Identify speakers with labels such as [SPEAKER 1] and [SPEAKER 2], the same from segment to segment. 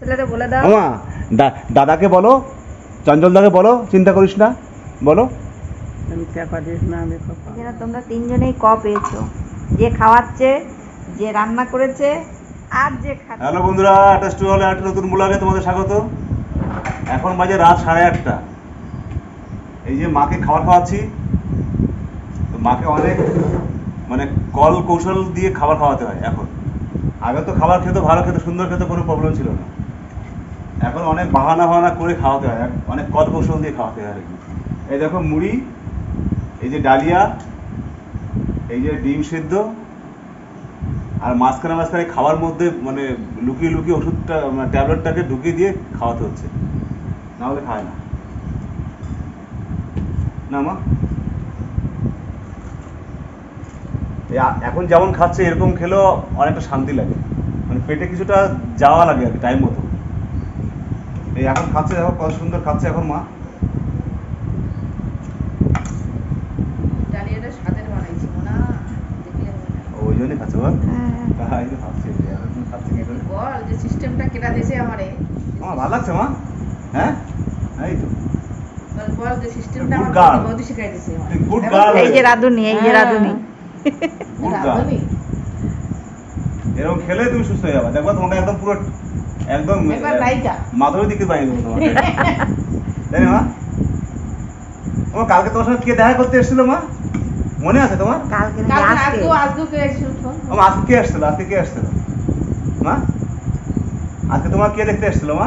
[SPEAKER 1] ছেলেটা বলে দাও।
[SPEAKER 2] আমা দাদাকে বলো চঞ্চলদাকে বলো চিন্তা করিস না বলো।
[SPEAKER 3] চিন্তা করিস না।
[SPEAKER 1] এখানে তোমরা তিনজনেই ক পেয়েছ? যে খাওয়াচ্ছে যে রান্না করেছে আর যে খাচ্ছে।
[SPEAKER 2] হ্যালো বন্ধুরা একটা স্টুডিও একটা নতুন ব্লগে তোমাদের স্বাগত। এখন বাজে রাত সাড়ে আটটা। এই যে মাকে খাবার খাওয়াচ্ছি তো মাকে অনেক মানে কল কৌশল দিয়ে খাবার খাওয়াতে হয় এখন। আগে তো খাবার খেতে ভালো খেতে সুন্দর খেতে কোনো প্রবলেম ছিল না। এখন অনেক বাহানা বাহানা করে খাওয়াতে হয় অনেক কল কৌশল দিয়ে খাওয়াতে হয় আর কি। এই দেখো মুড়ি, এই যে ডালিয়া, এই যে ডিম সিদ্ধ, আর মাঝখানে মাঝখানে খাওয়ার মধ্যে মানে লুকিয়ে লুকিয়ে ওষুধটা মানে ট্যাবলেটটাকে ঢুকিয়ে দিয়ে খাওয়াতে হচ্ছে। না হলে খায় না। না মা? এখন যেমন খাচ্ছে এরকম খেলেও অনেকটা শান্তি লাগে। মানে পেটে কিছুটা যাওয়া লাগে আর কি টাইম মতো। এখন খাচ্ছে দেখো কত সুন্দর খাচ্ছে এখন মা। ওই জন্যই খাচ্ছে বল
[SPEAKER 1] হ্যাঁ।
[SPEAKER 2] তাই তো খাচ্ছে খাচ্ছে কি করে?
[SPEAKER 4] বল যে সিস্টেমটা কেটা দিয়েছে আমারে।
[SPEAKER 2] আমার ভালো লাগছে মা? এই তো।
[SPEAKER 4] বল বল যে সিস্টেমটা আমার বৌদি- বৌদি শিখাই দিয়েছে আমারে।
[SPEAKER 2] Good
[SPEAKER 1] এই যে রাধুনি এই যে। রাধুনি।
[SPEAKER 2] Good girl. এরকম খেলে তুমি সুস্থ হয়ে যাবে। দেখো তোমাকে একদম পুরো একদম। মাধবী দিকে বানিয়ে দেবো তোমাকে। তাই না মা? তোমার কালকে তোমার সঙ্গে কে দেখা করতে এসেছিল মা? মনে আছে তোমার?
[SPEAKER 1] কালকে আজকে?
[SPEAKER 4] কে এসেছিল?
[SPEAKER 2] আজকে কে আসছিল আজকে কে আসছিল মা? আজকে তোমার কে দেখতে এসেছিল মা?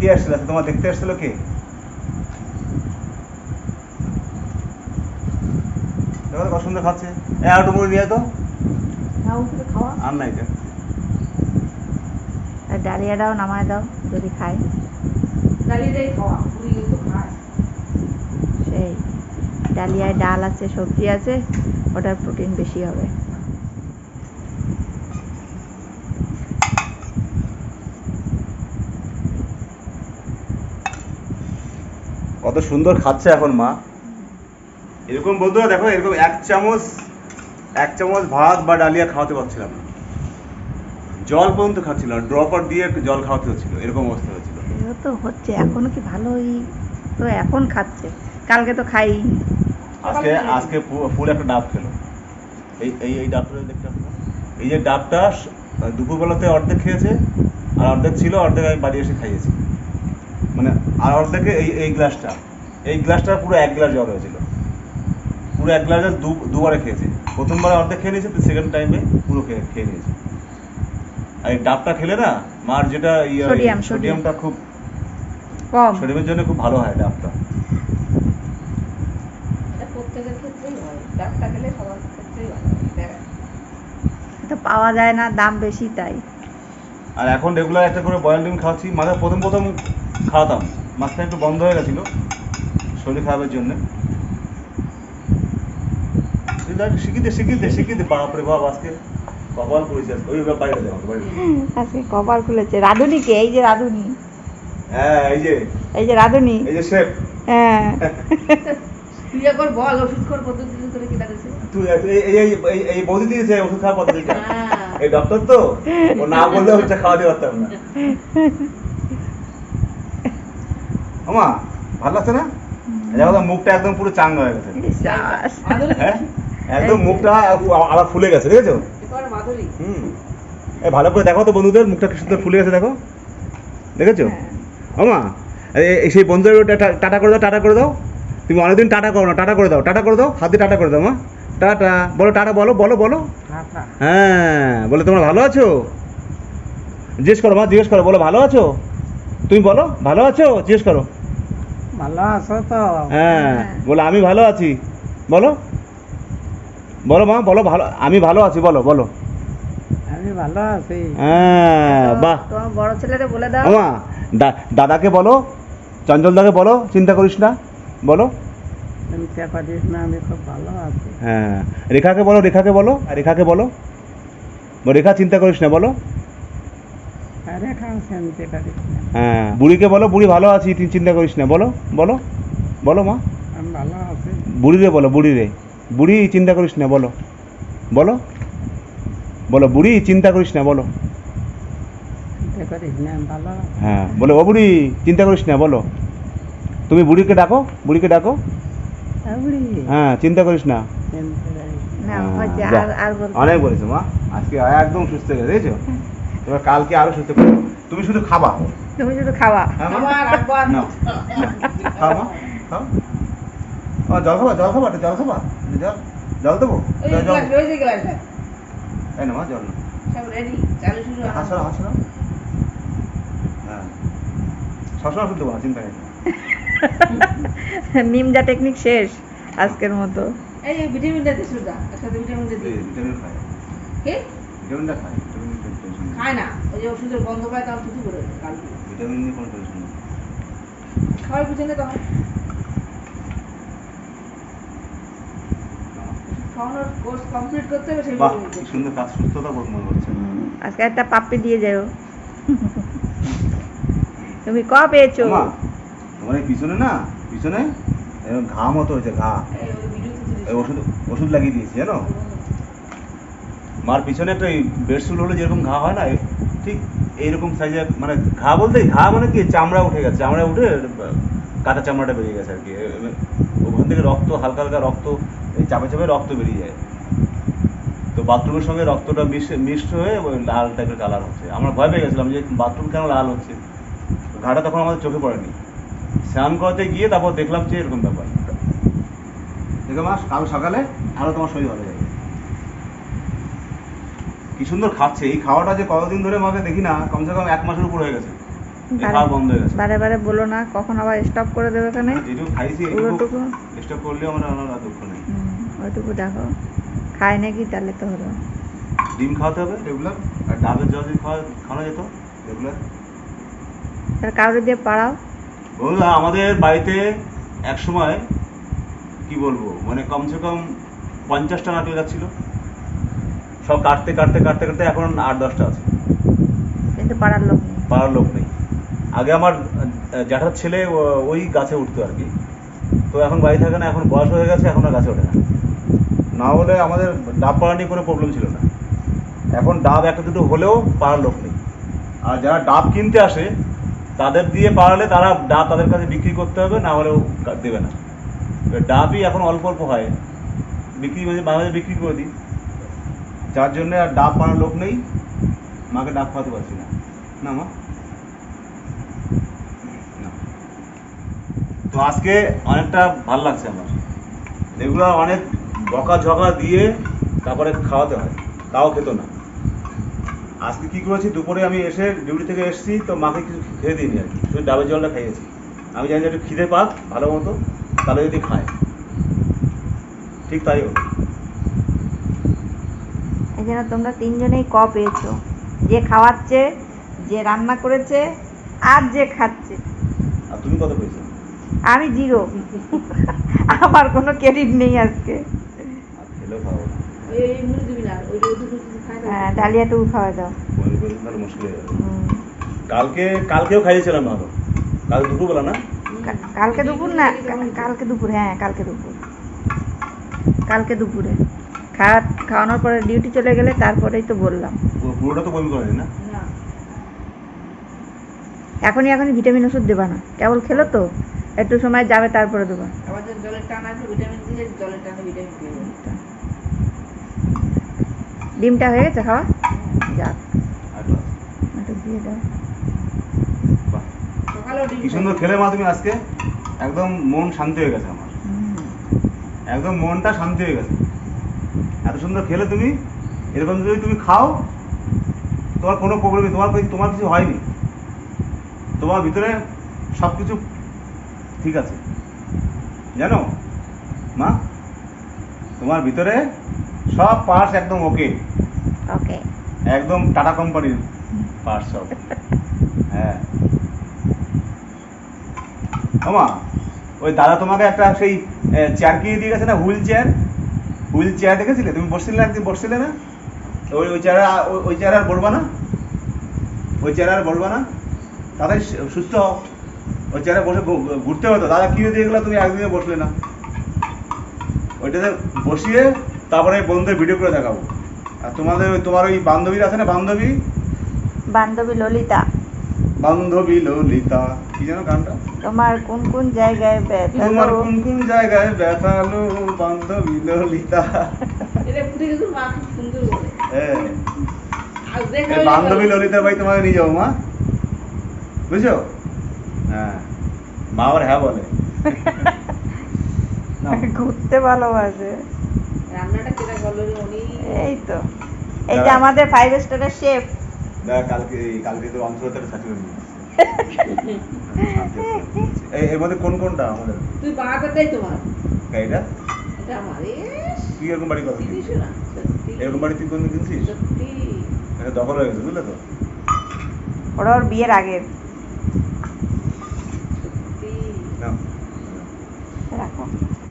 [SPEAKER 2] কে আসছিল আজকে তোমার দেখতে এসেছিল কে? কত সুন্দর খাচ্ছে। একটু মুড়ি নিয়ে তো।
[SPEAKER 4] নাও খাওয়া।
[SPEAKER 2] আর নাই
[SPEAKER 1] আর ডালিয়াটাও নামায় দাও যদি খায়।
[SPEAKER 4] খায়।
[SPEAKER 1] সেই ডালিয়ায় ডাল আছে সবজি আছে ওটার প্রোটিন বেশি হবে।
[SPEAKER 2] কত সুন্দর খাচ্ছে এখন মা। এরকম বন্ধুরা দেখো এরকম এক চামচ এক চামচ ভাত বা ডালিয়া খাওয়াতে পারছিলাম না। জল পর্যন্ত খাচ্ছিল না ড্রপার দিয়ে জল খাওয়াতে হচ্ছিল এরকম অবস্থা হচ্ছিল
[SPEAKER 1] এও তো হচ্ছে এখনও কি ভালোই তো এখন খাচ্ছে কালকে তো খাই।
[SPEAKER 2] আজকে আজকে ফুল একটা ডাব খেলো। এই এই এই ডাবটা দেখতে? এই যে ডাবটা দুপুরবেলাতে অর্ধেক খেয়েছে আর অর্ধেক ছিল অর্ধেক আমি বাড়ি এসে খাইয়েছি। মানে আর অর্ধেকে এই এই গ্লাসটা এই গ্লাসটা পুরো এক গ্লাস জল হয়েছিল। পুরো এক গ্লাস দু দুবারে খেয়েছে। প্রথমবার অর্ধেক খেয়ে নিয়েছে সেকেন্ড টাইমে পুরো খেয়ে খেয়ে নিয়েছে। আর ডাবটা খেলে না মার যেটা ইয়ে-
[SPEAKER 1] সোডিয়াম, সোডিয়াম।
[SPEAKER 2] সোডিয়ামটা খুব
[SPEAKER 1] কম
[SPEAKER 2] শরীরের জন্য খুব ভালো হয় ডাবটা
[SPEAKER 4] এটা প্রত্যেকের ক্ষেত্রেই হয়। ডাবটা খেলে সবার ক্ষেত্রেই হয়। দেখ,
[SPEAKER 1] পাওয়া যায় না দাম বেশি তাই
[SPEAKER 2] আর এখন রেগুলার একটা করে বয়েল ডিম খাওয়াচ্ছি মাঝে প্রথম প্রথম খাওয়াতাম মাঝখানে একটু বন্ধ হয়ে গেছিল শরীর খারাপের জন্য শিখিতে শিখিতে শিখিতে বাপরে বাপ আজকে কপাল আজকে। ওই বাইরে যাও বাইরে
[SPEAKER 1] আজকে কপাল খুলেছে। রাধুনিকে এই যে রাধুনি।
[SPEAKER 2] হ্যাঁ এই যে।
[SPEAKER 1] এই যে রাধুনি।
[SPEAKER 2] এই যে শেফ।
[SPEAKER 1] হ্যাঁ।
[SPEAKER 4] তুই একবার বল ওষুধ খোর পদ্ধতি করে কেটা দিয়েছে
[SPEAKER 2] তুই এই এই এই এই- এই বৌদি দিয়েছে ওষুধ খাওয়ার পদ্ধতিটা। এই ডক্টর তো? ও না বললে ওটা খাওয়াতে পারতাম না। আমা ভালো লাগছে না? দেখো মুখটা একদম পুরো চাঙ্গা হয়ে গেছে। হ্যাঁ? একদম মুখটা আবার ফুলে গেছে দেখেছ? হুম। এই ভালো করে দেখো তো বন্ধুদের মুখটা কি সুন্দর ফুলে গেছে দেখো। দেখেছ?
[SPEAKER 1] হ্যাঁ।
[SPEAKER 2] আমা এই- এই সেই বন্ধুদের টাটা- টাটা করে দাও টাটা করে দাও। তুমি অনেকদিন টাটা করো না টাটা করে দাও টাটা করে দাও হাতে টাটা করে দাও মা। টাটা বলো টাটা বলো বলো বলো। হ্যাঁ বলে তোমরা ভালো আছো? জিজ্ঞেস করো মা জিজ্ঞেস করো বলো ভালো আছো? তুমি বলো ভালো আছো? জিজ্ঞেস করো।
[SPEAKER 3] ভালো আছো তো।
[SPEAKER 2] হ্যাঁ বলো আমি ভালো আছি। বলো। বলো মা বলো ভালো আমি ভালো আছি বলো বলো।
[SPEAKER 3] আমি ভালো আছি।
[SPEAKER 2] হ্যাঁ বাহ।
[SPEAKER 1] তোমার বড় বলে দাও।
[SPEAKER 2] দা- দাদাকে বলো চঞ্চলদাকে বলো চিন্তা করিস না বলো।
[SPEAKER 3] চিন্তা করিস না আমি খুব ভালো আছি।
[SPEAKER 2] হ্যাঁ রেখাকে বলো রেখাকে বলো রেখাকে বলো। রেখা চিন্তা করিস না বলো।
[SPEAKER 3] চিন্তা
[SPEAKER 2] হ্যাঁ বুড়িকে বলো বুড়ি ভালো আছি তুই চিন্তা করিস না বলো বলো বলো মা।
[SPEAKER 3] আছি।
[SPEAKER 2] বুড়িরে বলো বুড়িরে। বুড়ি চিন্তা করিস না বলো। বলো। বলো বুড়ি চিন্তা করিস না বলো। হ্যাঁ বলে ও বুড়ি চিন্তা করিস না বলো। তুমি বুড়িকে ডাকো বুড়িকে ডাকো। হ্যাঁ চিন্তা করিস না।
[SPEAKER 3] চিনতে পারিস
[SPEAKER 1] না।
[SPEAKER 2] হ্যাঁ, অনেক বলেছ মা। আজকে একদম সুস্থ হয়ে গেছে দেখেছ এবার কালকে আরও সুস্থ করবে তুমি শুধু খাবা।
[SPEAKER 1] তুমি শুধু খাওয়া
[SPEAKER 2] হ্যাঁ মা?
[SPEAKER 4] আবার একবার
[SPEAKER 2] নাও। খাও মা খাও ও, জল খাবা জল খাবা জল খাবা। জল জল দেবো?
[SPEAKER 4] ওই
[SPEAKER 2] জল জল।
[SPEAKER 4] গ্লাস ওই যে গ্লাস
[SPEAKER 2] এই না মা জল না
[SPEAKER 4] সব রেডি চালু শুরু
[SPEAKER 2] হাসো হাসো হ্যাঁ। সবসময় শুনতে পারো চিন্তা নেই।
[SPEAKER 1] নিমজা টেকনিক শেষ আজকের মতো।
[SPEAKER 4] এই ভিটামিনটা সুদা একসাথে ভিটামিনটা
[SPEAKER 2] ভিটামিন খায়
[SPEAKER 4] কে?
[SPEAKER 2] ভিটামিনটা খায় ভিটামিন
[SPEAKER 4] খায় না ওই যে ওষুধের গন্ধ পায় তখন থুতু করে
[SPEAKER 2] ভিটামিন নিয়ে কোনো টেনশন নেই।
[SPEAKER 4] খাওয়ার পিছনে তখন খাওয়ানোর কোর্স কমপ্লিট করতে হবে সেই
[SPEAKER 2] বাহ কি সুন্দর কাজ সুস্থতা বোধ মনে হচ্ছে।
[SPEAKER 1] আজকে একটা পাপ্পি দিয়ে যাও। তুমি ক পেয়েছ?
[SPEAKER 2] মা তোমার এই পিছনে না পিছনে এরকম ঘা মতো হয়েছে ঘা।
[SPEAKER 4] এই
[SPEAKER 2] ওষুধ ওষুধ লাগিয়ে দিয়েছি জানো? মার পিছনে একটা বেডশুল হলে যেরকম ঘা হয় না ঠিক এইরকম সাইজের মানে ঘা বলতে ঘা মানে কি চামড়া উঠে গেছে চামড়া উঠে কাটা চামড়াটা বেরিয়ে গেছে আর কি। ওখান থেকে রক্ত হালকা হালকা রক্ত এই চাপে চাপে রক্ত বেরিয়ে যায়। তো বাথরুমের সঙ্গে রক্তটা মিক্সড হয়ে লাল টাইপের কালার হচ্ছে। আমরা ভয় পেয়ে গেছিলাম যে বাথরুম কেন লাল হচ্ছে? ঘাটা তখন আমাদের চোখে পড়েনি। স্নান করাতে গিয়ে তারপর দেখলাম যে এরকম ব্যাপার। দেখো মা কাল সকালে আরও তোমার শরীর ভালো যাবে। কি সুন্দর খাচ্ছে। এই খাওয়াটা যে কতদিন ধরে মাকে দেখি না, কমসে কম এক মাসের উপর হয়ে গেছে।
[SPEAKER 1] বারে বারে বলো না কখন আবার স্টপ করে দেবে পুরোটুকু
[SPEAKER 2] আমার আর দুঃখ নেই।
[SPEAKER 1] ওইটুকু দেখো। খায় নাকি? তাহলে তো হলো।
[SPEAKER 2] ডিম খাওয়াতে হবে রেগুলার আর ডাবের জল যদি খাওয়া খাওয়ানো যেত রেগুলার
[SPEAKER 1] কাউরে দিয়ে পাড়াও।
[SPEAKER 2] বন্ধুরা আমাদের বাড়িতে এক সময় কি বলব মানে কমসে কম পঞ্চাশটা নারকেল গাছ ছিল। সব কাটতে কাটতে কাটতে কাটতে এখন আট দশটা আছে।
[SPEAKER 1] কিন্তু পাড়ার লোক
[SPEAKER 2] পাড়ার লোক নেই। আগে আমার জ্যাঠার ছেলে ওই গাছে উঠতো আর কি। তো এখন বাড়ি থাকে না, এখন বয়স হয়ে গেছে, এখন আর গাছে ওঠে না। না হলে আমাদের ডাব পাড়া নিয়ে কোনো প্রবলেম ছিল না। এখন ডাব একটা দুটো হলেও পাড়ার লোক নেই। আর যারা ডাব কিনতে আসে, তাদের দিয়ে পাড়ালে তারা ডাব তাদের কাছে বিক্রি করতে হবে, না হলেও দেবে না। ডাবই এখন অল্প অল্প হয়। বিক্রি মানে বাজারে বিক্রি করে দিই। যার জন্য আর ডাব পাড়ার লোক নেই। মাকে ডাব খাওয়াতে পারছি না। না, মা? তো আজকে অনেকটা ভালো লাগছে আমার। এগুলো অনেক বকা ঝকা দিয়ে তারপরে খাওয়াতে হয় তাও খেত না। আজকে কি করেছি দুপুরে আমি এসে ডিউটি থেকে এসেছি তো মাকে কিছু খেয়ে দিইনি আর কি শুধু ডাবের জলটা খাইয়েছি। আমি জানি যে একটু খিদে পাক ভালো মতো তাহলে যদি খায়। ঠিক তাই হলো
[SPEAKER 1] এই জন্য তোমরা তিনজনেই ক পেয়েছ যে খাওয়াচ্ছে যে রান্না করেছে আর যে খাচ্ছে।
[SPEAKER 2] আর তুমি কত পেয়েছ?
[SPEAKER 1] আমি জিরো। আমার কোনো ক্রেডিট নেই আজকে। হ্যাঁ ডালিয়াটুকু খাওয়া দাও।
[SPEAKER 2] করে। কালকে কালকেও খাইয়েছিলাম ভালো। কাল দুপুরবেলা না?
[SPEAKER 1] কালকে দুপুর না কালকে দুপুর হ্যাঁ কালকে দুপুর। কালকে দুপুরে। খাওয়া খাওয়ানোর পরে ডিউটি চলে গেলে তারপরেই তো বললাম।
[SPEAKER 2] পুরোটা তো বমি না?
[SPEAKER 4] না।
[SPEAKER 1] এখনই এখনই ভিটামিন ওষুধ দেবা না। কেবল খেলো তো? একটু সময় যাবে তারপরে দেবো।
[SPEAKER 4] আবার জলের টান আছে ভিটামিন জলের টানে ভিটামিন পেয়ে
[SPEAKER 1] ডিমটা হয়ে গেছে খাওয়া? যাক।
[SPEAKER 2] একটু
[SPEAKER 1] দিয়ে দাও।
[SPEAKER 2] বাহ।
[SPEAKER 4] সকালেও ডিম
[SPEAKER 2] কি সুন্দর খেলে মা তুমি আজকে? একদম মন শান্তি হয়ে গেছে আমার। একদম মনটা শান্তি হয়ে গেছে। এত সুন্দর খেলে তুমি এরকম যদি তুমি খাও তোমার কোনো প্রবলেম তোমার তোমার কিছু হয়নি। তোমার ভিতরে সব কিছু ঠিক আছে। জানো? মা তোমার ভিতরে সব পার্টস একদম ওকে
[SPEAKER 1] ওকে
[SPEAKER 2] একদম টাটা কোম্পানির পার্টস সব। হ্যাঁ। ওমা ওই দাদা তোমাকে একটা সেই চেয়ার কিনে দিয়ে গেছে না হুইল চেয়ার হুইল চেয়ার দেখেছিলে? তুমি বসছিলে না একদিন বসছিলে না? ওই ওই চেয়ারে ওই চেয়ার আর বলবা না? ওই চেয়ার আর বলবা না? তাদের সুস্থ হও। ওই চেয়ারে বসে ঘুরতে হতো। দাদা কিনে দিয়ে গেলো তুমি একদিনে বসলে না। ওইটাতে বসিয়ে তারপরে বন্ধুদের ভিডিও করে দেখাবো। আর তোমাদের ওই তোমার ওই বান্ধবীর আছে না বান্ধবী?
[SPEAKER 1] বান্ধবী ললিতা।
[SPEAKER 2] বান্ধবী ললিতা। কি যেন গানটা?
[SPEAKER 1] তোমার কোন কোন জায়গায় ব্যথা
[SPEAKER 2] তোমার কোন কোন জায়গায় ব্যথালো বান্ধবী ললিতা?
[SPEAKER 4] এটা মা খুব সুন্দর বলে।
[SPEAKER 2] হ্যাঁ।
[SPEAKER 4] আর দেখো
[SPEAKER 2] বান্ধবী ললিতা ভাই তোমাকে নিয়ে যাব মা। বুঝছ? হ্যাঁ। মা আবার হ্যাঁ বলে।
[SPEAKER 1] ঘুরতে ভালোবাসে।
[SPEAKER 4] রান্নাটা কেটা উনি
[SPEAKER 1] এই তো। এই যে আমাদের ফাইভ স্টারের শেফ
[SPEAKER 2] দেখ কালকে কালকে তো অন্তরতার এর মধ্যে কোন কোনটা আমাদের?
[SPEAKER 4] তুই তোমার
[SPEAKER 2] গাড়িটা
[SPEAKER 4] এটা আমার? ইস,
[SPEAKER 2] তুই এরকম বাড়ি কথা এরকম বাড়ি তুই কোনদিন কিনছিস? এটা দখল হয়ে গেছে বুঝলে তো?
[SPEAKER 1] ওরা ওর বিয়ের আগের।